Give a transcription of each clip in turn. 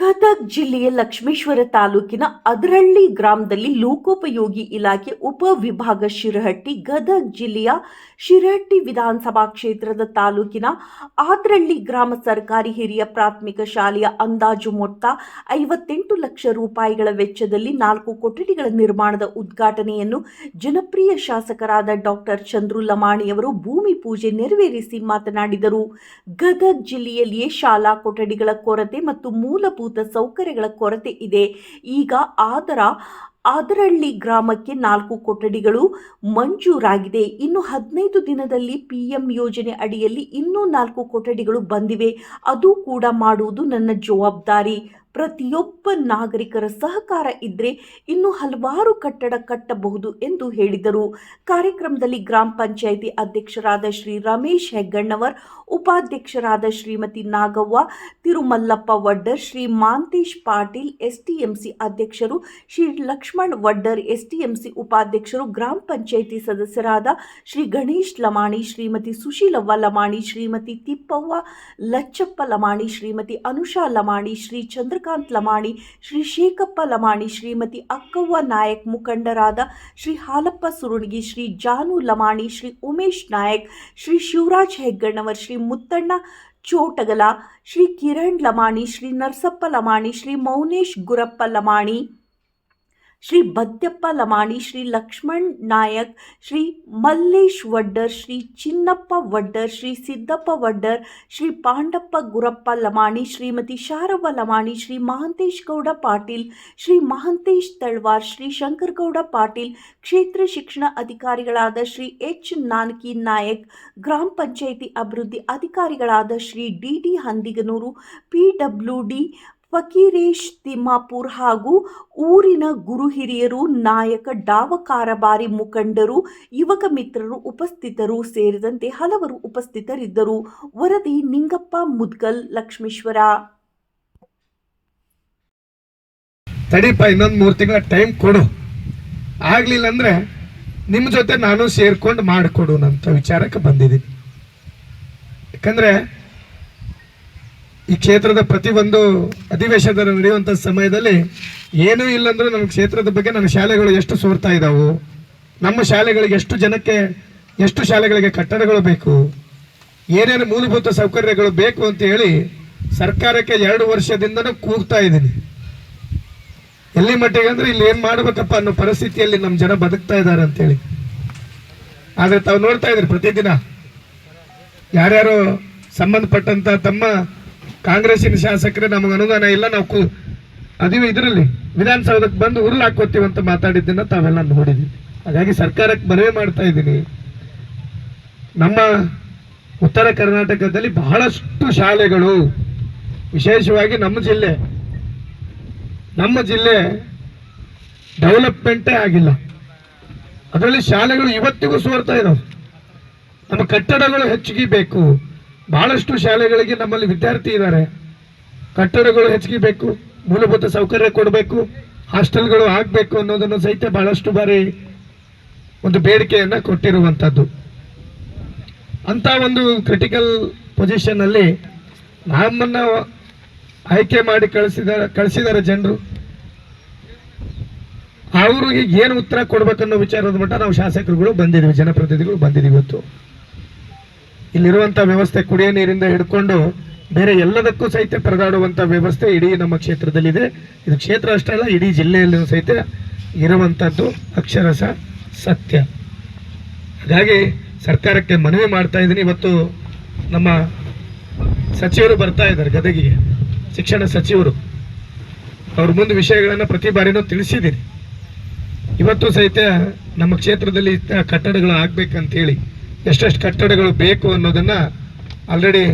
ಗದಗ್ ಜಿಲ್ಲೆಯ ಲಕ್ಷ್ಮೇಶ್ವರ ತಾಲೂಕಿನ ಅದರಳ್ಳಿ ಗ್ರಾಮದಲ್ಲಿ ಲೋಕೋಪಯೋಗಿ ಇಲಾಖೆ ಉಪವಿಭಾಗ ಶಿರಹಟ್ಟಿ, ಗದಗ್ ಜಿಲ್ಲೆಯ ಶಿರಹಟ್ಟಿ ವಿಧಾನಸಭಾ ಕ್ಷೇತ್ರದ ತಾಲೂಕಿನ ಆದ್ರಳ್ಳಿ ಗ್ರಾಮ ಸರ್ಕಾರಿ ಹಿರಿಯ ಪ್ರಾಥಮಿಕ ಶಾಲೆಯ ಅಂದಾಜು ಮೊತ್ತ ಐವತ್ತೆಂಟು ಲಕ್ಷ ರೂಪಾಯಿಗಳ ವೆಚ್ಚದಲ್ಲಿ ನಾಲ್ಕು ಕೊಠಡಿಗಳ ನಿರ್ಮಾಣದ ಉದ್ಘಾಟನೆಯನ್ನು ಜನಪ್ರಿಯ ಶಾಸಕರಾದ ಡಾಕ್ಟರ್ ಚಂದ್ರು ಲಮಾಣಿಯವರು ಭೂಮಿ ಪೂಜೆ ನೆರವೇರಿಸಿ ಮಾತನಾಡಿದರು. ಗದಗ್ ಜಿಲ್ಲೆಯಲ್ಲಿಯೇ ಶಾಲಾ ಕೊಠಡಿಗಳ ಕೊರತೆ ಮತ್ತು ಮೂಲಭೂತ ಸೌಕರ್ಯಗಳ ಕೊರತೆ ಇದೆ. ಈಗ ಆದರ ಅದರಲ್ಲಿ ಗ್ರಾಮಕ್ಕೆ ನಾಲ್ಕು ಕೊಠಡಿಗಳು ಮಂಜೂರಾಗಿದೆ. ಇನ್ನು ಹದಿನೈದು ದಿನದಲ್ಲಿ ಪಿ ಎಂ ಯೋಜನೆ ಅಡಿಯಲ್ಲಿ ಇನ್ನೂ ನಾಲ್ಕು ಕೊಠಡಿಗಳು ಬಂದಿವೆ. ಅದು ಕೂಡ ಮಾಡುವುದು ನನ್ನ ಜವಾಬ್ದಾರಿ. ಪ್ರತಿಯೊಬ್ಬ ನಾಗರಿಕರ ಸಹಕಾರ ಇದ್ರೆ ಇನ್ನು ಹಲವಾರು ಕಟ್ಟಡ ಕಟ್ಟಬಹುದು ಎಂದು ಹೇಳಿದರು. ಕಾರ್ಯಕ್ರಮದಲ್ಲಿ ಗ್ರಾಮ ಪಂಚಾಯಿತಿ ಅಧ್ಯಕ್ಷರಾದ ಶ್ರೀ ರಮೇಶ್ ಹೆಗ್ಗಣ್ಣವರ್, ಉಪಾಧ್ಯಕ್ಷರಾದ ಶ್ರೀಮತಿ ನಾಗವ್ವ, ತಿರುಮಲ್ಲಪ್ಪ ವಡ್ಡರ್, ಶ್ರೀ ಮಾಂತೇಶ್ ಪಾಟೀಲ್, ಎಸ್ಟಿಎಂಸಿ ಅಧ್ಯಕ್ಷರು, ಶ್ರೀ ಲಕ್ಷ್ಮಣ್ ವಡ್ಡರ್, ಎಸ್ಟಿಎಂಸಿ ಉಪಾಧ್ಯಕ್ಷರು, ಗ್ರಾಮ ಪಂಚಾಯಿತಿ ಸದಸ್ಯರಾದ ಶ್ರೀ ಗಣೇಶ್ ಲಮಾಣಿ, ಶ್ರೀಮತಿ ಸುಶೀಲವ್ವ ಲಮಾಣಿ, ಶ್ರೀಮತಿ ತಿಪ್ಪವ್ವ ಲಚ್ಚಪ್ಪ ಲಮಾಣಿ, ಶ್ರೀಮತಿ ಅನುಷಾ ಲಮಾಣಿ, ಶ್ರೀ ಚಂದ್ರಕಾಂತ್ ಲಮಾಣಿ, ಶ್ರೀ ಶೇಖಪ್ಪ ಲಮಾಣಿ, ಶ್ರೀಮತಿ ಅಕ್ಕವ್ವ ನಾಯಕ್ ಮುಖಂಡರಾದ ಶ್ರೀ ಹಾಲಪ್ಪ ಸುರುಣಗಿ ಶ್ರೀ ಜಾನು ಲಮಾಣಿ, ಶ್ರೀ ಉಮೇಶ್ ನಾಯಕ್, ಶ್ರೀ ಶಿವರಾಜ್ ಹೆಗ್ಗಣ್ಣವರ್, ಶ್ರೀ ಮುತ್ತಣ್ಣ ಚೋಟಗಲ, ಶ್ರೀ ಕಿರಣ್ ಲಮಾಣಿ, ಶ್ರೀ ನರಸಪ್ಪ ಲಮಾಣಿ, ಶ್ರೀ ಮೌನೇಶ್ ಗುರಪ್ಪ ಲಮಾಣಿ ಶ್ರೀ ಬದ್ಯಪ್ಪ ಲಮಾಣಿ, ಶ್ರೀ ಲಕ್ಷ್ಮಣ್ ನಾಯಕ್, ಶ್ರೀ ಮಲ್ಲೇಶ್ ವಡ್ಡರ್, ಶ್ರೀ ಚಿನ್ನಪ್ಪ ವಡ್ಡರ್, ಶ್ರೀ ಸಿದ್ದಪ್ಪ ವಡ್ಡರ್, ಶ್ರೀ ಪಾಂಡಪ್ಪ ಗುರಪ್ಪ ಲಮಾಣಿ, ಶ್ರೀಮತಿ ಶಾರವ್ವ ಲಮಾಣಿ, ಶ್ರೀ ಮಹಾಂತೇಶ್ ಗೌಡ ಪಾಟೀಲ್, ಶ್ರೀ ಮಹಾಂತೇಶ್ ತಳ್ವಾರ್, ಶ್ರೀ ಶಂಕರಗೌಡ ಪಾಟೀಲ್, ಕ್ಷೇತ್ರ ಶಿಕ್ಷಣ ಅಧಿಕಾರಿಗಳಾದ ಶ್ರೀ ಎಚ್ ನಾನಕಿ ನಾಯಕ್, ಗ್ರಾಮ ಪಂಚಾಯಿತಿ ಅಭಿವೃದ್ಧಿ ಅಧಿಕಾರಿಗಳಾದ Shri D D Handiganur, P W D Fakeeresh Timmapur ಹಾಗೂ ಊರಿನ ಗುರು ಹಿರಿಯರು, ನಾಯಕ, ಡಾವ ಕಾರಬಾರಿ ಮುಖಂಡರು, ಯುವಕ ಮಿತ್ರರು ಉಪಸ್ಥಿತರು ಸೇರಿದಂತೆ ಹಲವರು ಉಪಸ್ಥಿತರಿದ್ದರು. ವರದಿ ನಿಂಗಪ್ಪ ಮುದ್ಗಲ್, ಲಕ್ಷ್ಮೇಶ್ವರ. ತಡಿಪ, ಇನ್ನೊಂದು ಮೂರು ತಿಂಗಳ ಟೈಮ್ ಕೊಡು. ಆಗ್ಲಿಲ್ಲ ಅಂದ್ರೆ ನಿಮ್ಮ ಜೊತೆ ನಾನು ಸೇರ್ಕೊಂಡು ಮಾಡಿಕೊಡುನಂತ ವಿಚಾರಕ್ಕೆ ಬಂದಿದ್ದೀನಿ. ಯಾಕಂದ್ರೆ ಈ ಕ್ಷೇತ್ರದ ಪ್ರತಿಯೊಂದು ಅಧಿವೇಶನ ನಡೆಯುವಂಥ ಸಮಯದಲ್ಲಿ ಏನೂ ಇಲ್ಲಂದ್ರೆ ನಮ್ಮ ಕ್ಷೇತ್ರದ ಬಗ್ಗೆ ನನ್ನ ಶಾಲೆಗಳು ಎಷ್ಟು ಸೋರ್ತಾ ಇದ್ದಾವು ನಮ್ಮ ಶಾಲೆಗಳಿಗೆ ಎಷ್ಟು ಜನಕ್ಕೆ, ಎಷ್ಟು ಶಾಲೆಗಳಿಗೆ ಕಟ್ಟಡಗಳು ಬೇಕು, ಏನೇನು ಮೂಲಭೂತ ಸೌಕರ್ಯಗಳು ಬೇಕು ಅಂತ ಹೇಳಿ ಸರ್ಕಾರಕ್ಕೆ ಎರಡು ವರ್ಷದಿಂದನೂ ಕೂಗ್ತಾ ಇದ್ದೀನಿ. ಎಲ್ಲಿ ಮಟ್ಟಿಗೆ ಅಂದ್ರೆ ಇಲ್ಲಿ ಏನು ಮಾಡಬೇಕಪ್ಪ ಅನ್ನೋ ಪರಿಸ್ಥಿತಿಯಲ್ಲಿ ನಮ್ಮ ಜನ ಬದುಕ್ತಾ ಇದ್ದಾರೆ ಅಂತೇಳಿ ಆದರೆ ತಾವು ನೋಡ್ತಾ ಇದ್ರಿ ಪ್ರತಿದಿನ ಯಾರ್ಯಾರು ಸಂಬಂಧಪಟ್ಟಂತ ತಮ್ಮ ಕಾಂಗ್ರೆಸ್ಸಿನ ಶಾಸಕರು, ನಮಗೆ ಅನುದಾನ ಇಲ್ಲ, ನಾವು ಅದೀವಿ ಇದರಲ್ಲಿ. ವಿಧಾನಸೌಧಕ್ಕೆ ಬಂದು ಉರುಳು ಹಾಕೋತೀವಿ ಅಂತ ಮಾತಾಡಿದ್ದನ್ನ ತಾವೆಲ್ಲ ನೋಡಿದ್ವಿ ಹಾಗಾಗಿ ಸರ್ಕಾರಕ್ಕೆ ಮನವಿ ಮಾಡ್ತಾ ಇದ್ದೀನಿ. ನಮ್ಮ ಉತ್ತರ ಕರ್ನಾಟಕದಲ್ಲಿ ಬಹಳಷ್ಟು ಶಾಲೆಗಳು, ವಿಶೇಷವಾಗಿ ನಮ್ಮ ಜಿಲ್ಲೆ ನಮ್ಮ ಜಿಲ್ಲೆ ಡೆವಲಪ್ಮೆಂಟೇ ಆಗಿಲ್ಲ. ಅದರಲ್ಲಿ ಶಾಲೆಗಳು ಇವತ್ತಿಗೂ ಸೋರ್ತಾ ಇದ್ದಾವೆ ನಮ್ಮ ಕಟ್ಟಡಗಳು ಹೆಚ್ಚಿಗೆ ಬೇಕು. ಬಹಳಷ್ಟು ಶಾಲೆಗಳಿಗೆ ನಮ್ಮಲ್ಲಿ ವಿದ್ಯಾರ್ಥಿ ಇದ್ದಾರೆ. ಕಟ್ಟಡಗಳು ಹೆಚ್ಚಿಗೆ ಬೇಕು, ಮೂಲಭೂತ ಸೌಕರ್ಯ ಕೊಡಬೇಕು, ಹಾಸ್ಟೆಲ್ಗಳು ಆಗಬೇಕು ಅನ್ನೋದನ್ನು ಸಹಿತ ಬಹಳಷ್ಟು ಬಾರಿ ಒಂದು ಬೇಡಿಕೆಯನ್ನು ಕೊಟ್ಟಿರುವಂಥದ್ದು ಅಂತ ಒಂದು ಕ್ರಿಟಿಕಲ್ ಪೊಸಿಷನ್ ಅಲ್ಲಿ ನಮ್ಮನ್ನ ಆಯ್ಕೆ ಮಾಡಿ ಕಳಿಸಿದಾರೆ ಕಳಿಸಿದ್ದಾರೆ ಜನರು. ಅವ್ರಿಗೆ ಏನು ಉತ್ತರ ಕೊಡ್ಬೇಕನ್ನೋ ವಿಚಾರದ ಮಟ್ಟ ನಾವು ಶಾಸಕರುಗಳು ಬಂದಿದ್ದೀವಿ, ಜನಪ್ರತಿನಿಧಿಗಳು ಬಂದಿದ್ದೀವಿ ಇವತ್ತು. ಇಲ್ಲಿರುವಂಥ ವ್ಯವಸ್ಥೆ ಕುಡಿಯೋ ನೀರಿಂದ ಹಿಡ್ಕೊಂಡು ಬೇರೆ ಎಲ್ಲದಕ್ಕೂ ಸಹಿತ ಪರದಾಡುವಂಥ ವ್ಯವಸ್ಥೆ ಇಡೀ ನಮ್ಮ ಕ್ಷೇತ್ರದಲ್ಲಿದೆ. ಇದು ಕ್ಷೇತ್ರ ಅಷ್ಟೇ ಅಲ್ಲ, ಇಡೀ ಜಿಲ್ಲೆಯಲ್ಲೂ ಸಹಿತ ಇರುವಂಥದ್ದು ಅಕ್ಷರಶಃ ಸತ್ಯ. ಹಾಗಾಗಿ ಸರ್ಕಾರಕ್ಕೆ ಮನವಿ ಮಾಡ್ತಾ ಇದ್ದೀನಿ. ಇವತ್ತು ನಮ್ಮ ಸಚಿವರು ಬರ್ತಾ ಇದ್ದಾರೆ ಗದಗಿಗೆ, ಶಿಕ್ಷಣ ಸಚಿವರು. ಅವ್ರ ಮುಂದೆ ವಿಷಯಗಳನ್ನು ಪ್ರತಿ ಬಾರಿನೂ ತಿಳಿಸಿದ್ದೀನಿ. ಇವತ್ತು ಸಹಿತ ನಮ್ಮ ಕ್ಷೇತ್ರದಲ್ಲಿ ಕಟ್ಟಡಗಳು ಆಗ್ಬೇಕಂತೇಳಿ ಎಷ್ಟೆಷ್ಟು ಕಟ್ಟಡಗಳು ಬೇಕು ಅನ್ನೋದನ್ನ ಆಲ್ರೆಡಿ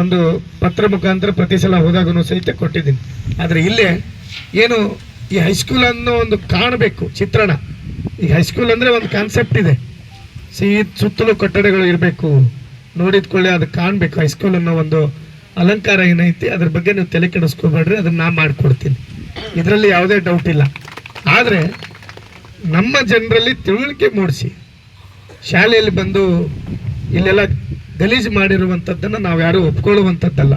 ಒಂದು ಪತ್ರ ಮುಖಾಂತರ ಪ್ರತಿ ಸಲ ಹೋದಾಗೂ ಸಹಿತ ಕೊಟ್ಟಿದ್ದೀನಿ. ಆದರೆ ಇಲ್ಲೇ ಏನು ಈ ಹೈಸ್ಕೂಲ್ ಅನ್ನೋ ಒಂದು ಕಾಣಬೇಕು ಚಿತ್ರಣ. ಈ ಹೈಸ್ಕೂಲ್ ಅಂದರೆ ಒಂದು ಕಾನ್ಸೆಪ್ಟ್ ಇದೆ. ಸಿಹಿ ಸುತ್ತಲೂ ಕಟ್ಟಡಗಳು ಇರಬೇಕು. ನೋಡಿದ ಕೂಡಲೇ ಅದು ಕಾಣಬೇಕು. ಹೈಸ್ಕೂಲ್ ಅನ್ನೋ ಒಂದು ಅಲಂಕಾರ ಏನೈತಿ, ಅದ್ರ ಬಗ್ಗೆ ನೀವು ತಲೆ ಕೆಡಿಸ್ಕೋಬೇಡ್ರಿ, ಅದನ್ನ ನಾ ಮಾಡಿಕೊಡ್ತೀನಿ. ಇದರಲ್ಲಿ ಯಾವುದೇ ಡೌಟ್ ಇಲ್ಲ. ಆದರೆ ನಮ್ಮ ಜನರಲ್ಲಿ ತಿಳುವಳಿಕೆ ಮೂಡಿಸಿ. ಶಾಲೆಯಲ್ಲಿ ಬಂದು ಇಲ್ಲೆಲ್ಲ ಗಲೀಜು ಮಾಡಿರುವಂಥದ್ದನ್ನು ನಾವು ಯಾರೂ ಒಪ್ಕೊಳ್ಳುವಂಥದ್ದಲ್ಲ.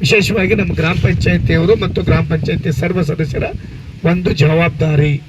ವಿಶೇಷವಾಗಿ ನಮ್ಮ ಗ್ರಾಮ ಪಂಚಾಯತಿಯವರು ಮತ್ತು ಗ್ರಾಮ ಪಂಚಾಯಿತಿ ಸರ್ವ ಸದಸ್ಯರ ಒಂದು ಜವಾಬ್ದಾರಿ.